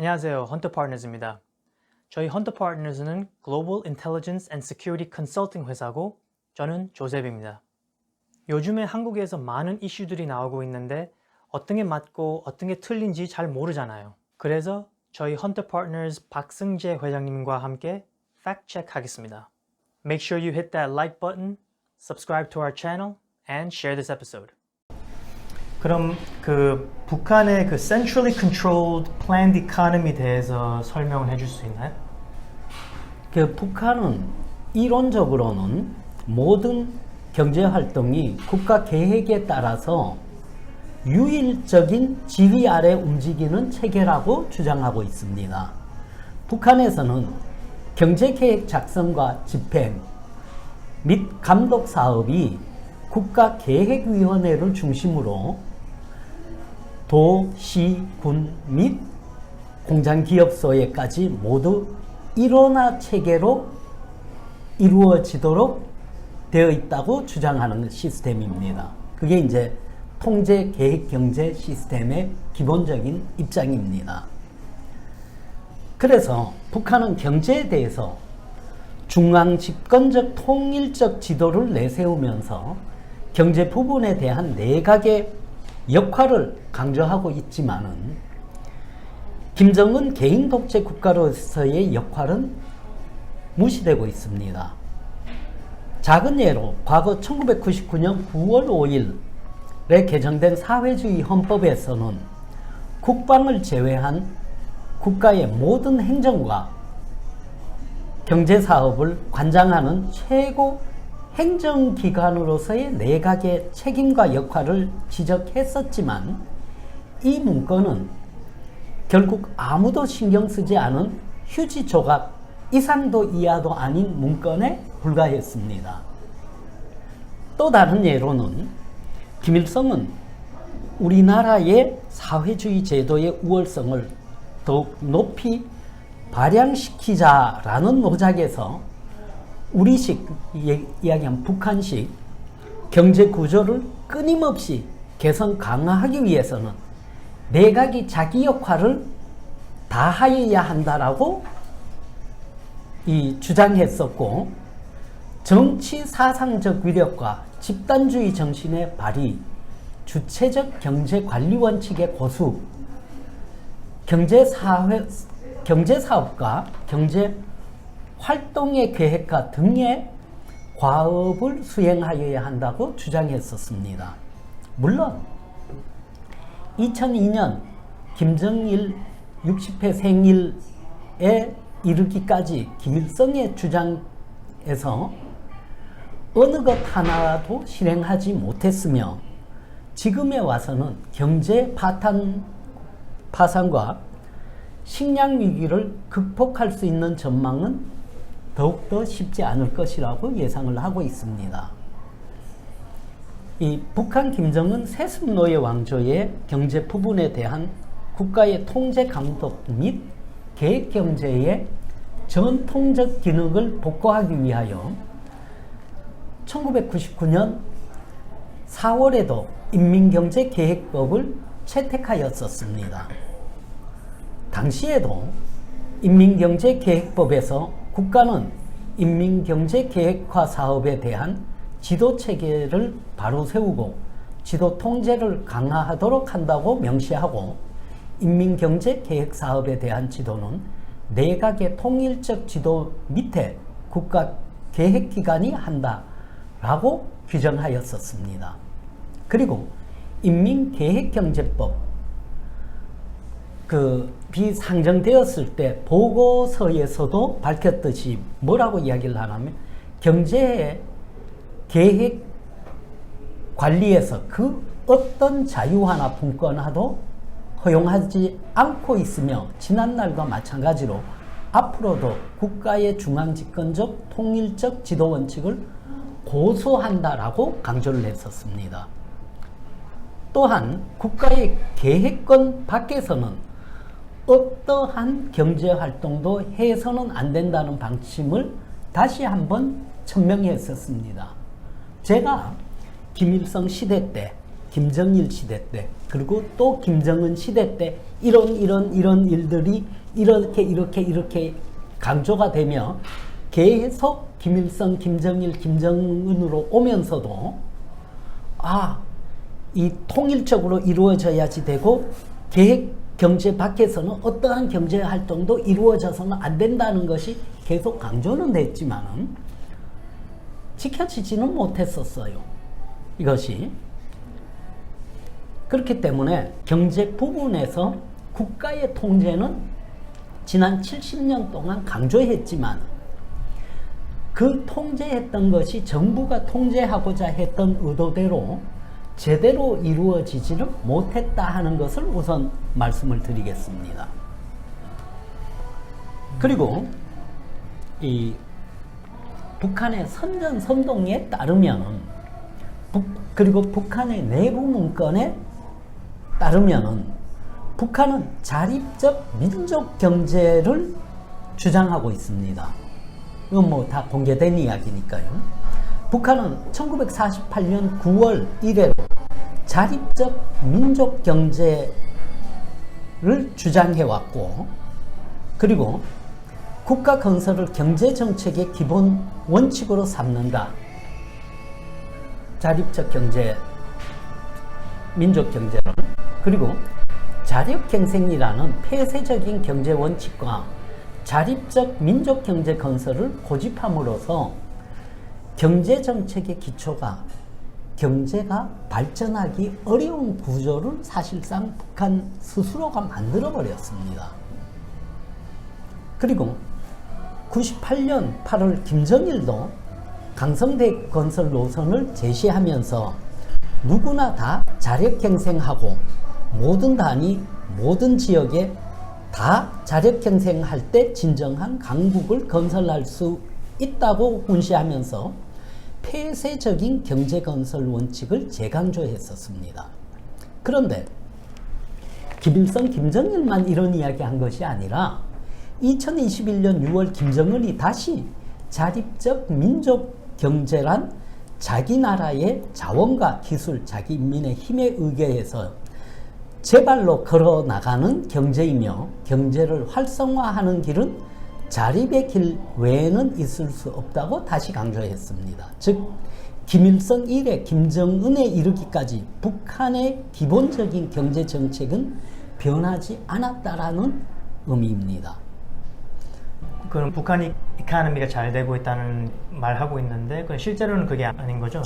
안녕하세요. 헌터 파트너즈입니다. 저희 헌터 파트너즈는 Global Intelligence and Security Consulting 회사고 저는 조셉입니다. 요즘에 한국에서 많은 이슈들이 나오고 있는데 어떤 게 맞고 어떤 게 틀린지 잘 모르잖아요. 그래서 저희 헌터 파트너즈 박승재 회장님과 함께 팩트 체크 하겠습니다. Make sure you hit that like button, subscribe to our channel, and share this episode. 그럼 그 북한의 그 centrally controlled planned economy 대해서 설명을 해줄 수 있나요? 그 북한은 이론적으로는 모든 경제 활동이 국가 계획에 따라서 유일적인 지휘 아래 움직이는 체계라고 주장하고 있습니다. 북한에서는 경제 계획 작성과 집행 및 감독 사업이 국가 계획위원회를 중심으로 도, 시, 군 및 공장기업소에까지 모두 일원화 체계로 이루어지도록 되어 있다고 주장하는 시스템입니다. 그게 이제 통제 계획 경제 시스템의 기본적인 입장입니다. 그래서 북한은 경제에 대해서 중앙 집권적 통일적 지도를 내세우면서 경제 부분에 대한 내각의 역할을 강조하고 있지만은 김정은 개인 독재 국가로서의 역할은 무시되고 있습니다. 작은 예로 과거 1999년 9월 5일에 개정된 사회주의 헌법에서는 국방을 제외한 국가의 모든 행정과 경제 사업을 관장하는 최고 행정기관으로서의 내각의 책임과 역할을 지적했었지만 이 문건은 결국 아무도 신경 쓰지 않은 휴지 조각 이상도 이하도 아닌 문건에 불과했습니다. 또 다른 예로는 김일성은 우리나라의 사회주의 제도의 우월성을 더욱 높이 발양시키자라는 노작에서 우리식 이야기한 북한식 경제 구조를 끊임없이 개선 강화하기 위해서는 내각이 자기 역할을 다 하여야 한다라고 이 주장했었고 정치 사상적 위력과 집단주의 정신의 발휘, 주체적 경제 관리 원칙의 고수, 경제 사회 경제 사업과 경제 활동의 계획과 등의 과업을 수행하여야 한다고 주장했었습니다. 물론 2002년 김정일 60회 생일에 이르기까지 김일성의 주장에서 어느 것 하나도 실행하지 못했으며 지금에 와서는 경제 파탄 파산과 식량 위기를 극복할 수 있는 전망은 더욱더 쉽지 않을 것이라고 예상을 하고 있습니다. 이 북한 김정은 세습 노예 왕조의 경제 부분에 대한 국가의 통제 감독 및 계획 경제의 전통적 기능을 복구하기 위하여 1999년 4월에도 인민경제계획법을 채택하였었습니다. 당시에도 인민경제계획법에서 국가는 인민경제계획화 사업에 대한 지도 체계를 바로 세우고 지도 통제를 강화하도록 한다고 명시하고 인민경제계획 사업에 대한 지도는 내각의 통일적 지도 밑에 국가 계획기관이 한다라고 규정하였었습니다. 그리고 인민계획경제법 그 비상정되었을 때 보고서에서도 밝혔듯이 뭐라고 이야기를 하냐면 경제 계획 관리에서 그 어떤 자유 하나 분권 하도 허용하지 않고 있으며 지난날과 마찬가지로 앞으로도 국가의 중앙집권적 통일적 지도 원칙을 고수한다라고 강조를 했었습니다. 또한 국가의 계획권 밖에서는 어떠한 경제 활동도 해서는 안 된다는 방침을 다시 한번 천명했었습니다. 제가 김일성 시대 때, 김정일 시대 때 그리고 또 김정은 시대 때 이런 이런 이런 일들이 이렇게 이렇게 이렇게 강조가 되며 계속 김일성, 김정일, 김정은으로 오면서도 아, 이 통일적으로 이루어져야지 되고 계획 경제 밖에서는 어떠한 경제 활동도 이루어져서는 안 된다는 것이 계속 강조는 됐지만은 지켜지지는 못했었어요. 이것이 그렇기 때문에 경제 부분에서 국가의 통제는 지난 70년 동안 강조했지만 그 통제했던 것이 정부가 통제하고자 했던 의도대로 제대로 이루어지지를 못했다 하는 것을 우선 말씀을 드리겠습니다. 그리고 이 북한의 선전 선동에 따르면 북, 그리고 북한의 내부 문건에 따르면은 북한은 자립적 민족 경제를 주장하고 있습니다. 이건 뭐 다 공개된 이야기니까요. 북한은 1948년 9월 이래로 자립적 민족 경제를 주장해 왔고, 그리고 국가 건설을 경제 정책의 기본 원칙으로 삼는다. 자립적 경제, 민족 경제를 그리고 자력갱생이라는 폐쇄적인 경제 원칙과 자립적 민족 경제 건설을 고집함으로써 경제 정책의 기초가 경제가 발전하기 어려운 구조를 사실상 북한 스스로가 만들어 버렸습니다. 그리고 98년 8월 김정일도 강성대 건설 노선을 제시하면서 누구나 다 자력갱생하고 모든 단위, 모든 지역에 다 자력갱생할 때 진정한 강국을 건설할 수 있다고 훈시하면서 폐쇄적인 경제건설 원칙을 재강조했었습니다. 그런데 김일성, 김정일만 이런 이야기 한 것이 아니라 2021년 6월 김정은이 다시 자립적 민족 경제란 자기 나라의 자원과 기술, 자기 인민의 힘에 의거해서 제발로 걸어 나가는 경제이며 경제를 활성화하는 길은 자립의 길 외에는 있을 수 없다고 다시 강조했습니다. 즉 김일성 이래 김정은에 이르기까지 북한의 기본적인 경제 정책은 변하지 않았다라는 의미입니다. 그럼 북한이 이카노미가 잘 되고 있다는 말하고 있는데 그 실제로는 그게 아닌 거죠?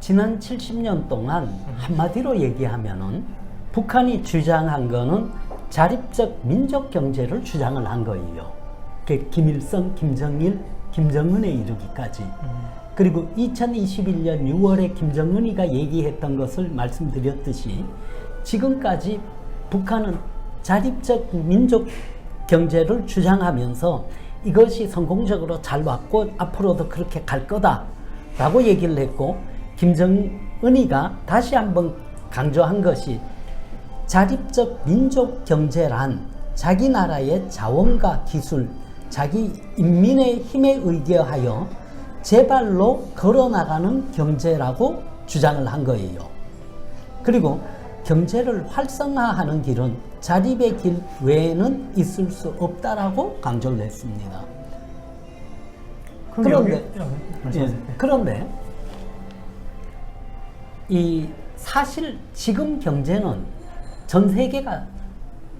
지난 70년 동안 한마디로 얘기하면은 북한이 주장한 거는 자립적 민족 경제를 주장을 한 거예요. 그 김일성, 김정일, 김정은에 이르기까지. 그리고 2021년 6월에 김정은이가 얘기했던 것을 말씀드렸듯이 지금까지 북한은 자립적 민족 경제를 주장하면서 이것이 성공적으로 잘 왔고 앞으로도 그렇게 갈 거다라고 얘기를 했고 김정은이가 다시 한번 강조한 것이 자립적 민족 경제란 자기 나라의 자원과 기술, 자기 인민의 힘에 의거하여 제발로 걸어나가는 경제라고 주장을 한 거예요. 그리고 경제를 활성화하는 길은 자립의 길 외에는 있을 수 없다라고 강조를 했습니다. 그런데 여기- 여기. 예, 그런데 이 사실 지금 경제는 전 세계가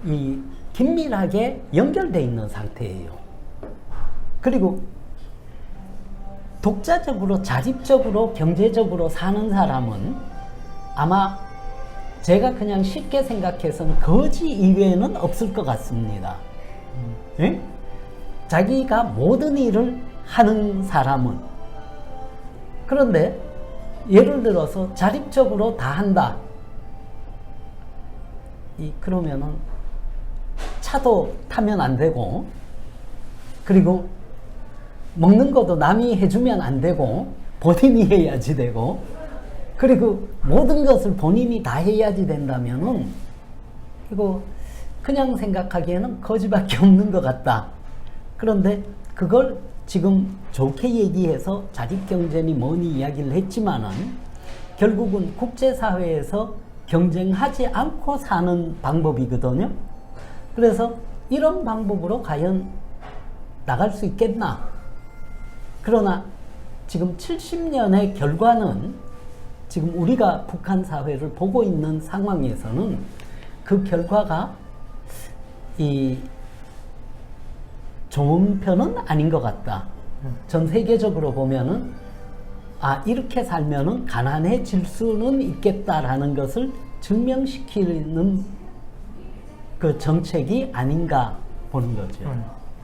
이 긴밀하게 연결돼 있는 상태예요. 그리고 독자적으로 자립적으로 경제적으로 사는 사람은 아마 제가 그냥 쉽게 생각해서는 거지 이외에는 없을 것 같습니다. 예? 자기가 모든 일을 하는 사람은 그런데 예를 들어서 자립적으로 다 한다. 이 그러면은 차도 타면 안 되고 그리고 먹는 것도 남이 해주면 안 되고 본인이 해야지 되고 그리고 모든 것을 본인이 다 해야지 된다면은 이거 그냥 생각하기에는 거지밖에 없는 것 같다. 그런데 그걸 지금 좋게 얘기해서 자립경제니 뭐니 이야기를 했지만은 결국은 국제사회에서 경쟁하지 않고 사는 방법이거든요. 그래서 이런 방법으로 과연 나갈 수 있겠나? 그러나 지금 70년의 결과는 지금 우리가 북한 사회를 보고 있는 상황에서는 그 결과가 이 좋은 편은 아닌 것 같다. 전 세계적으로 보면은 아 이렇게 살면은 가난해질 수는 있겠다라는 것을 증명시키는 그 정책이 아닌가 보는 거죠. 음.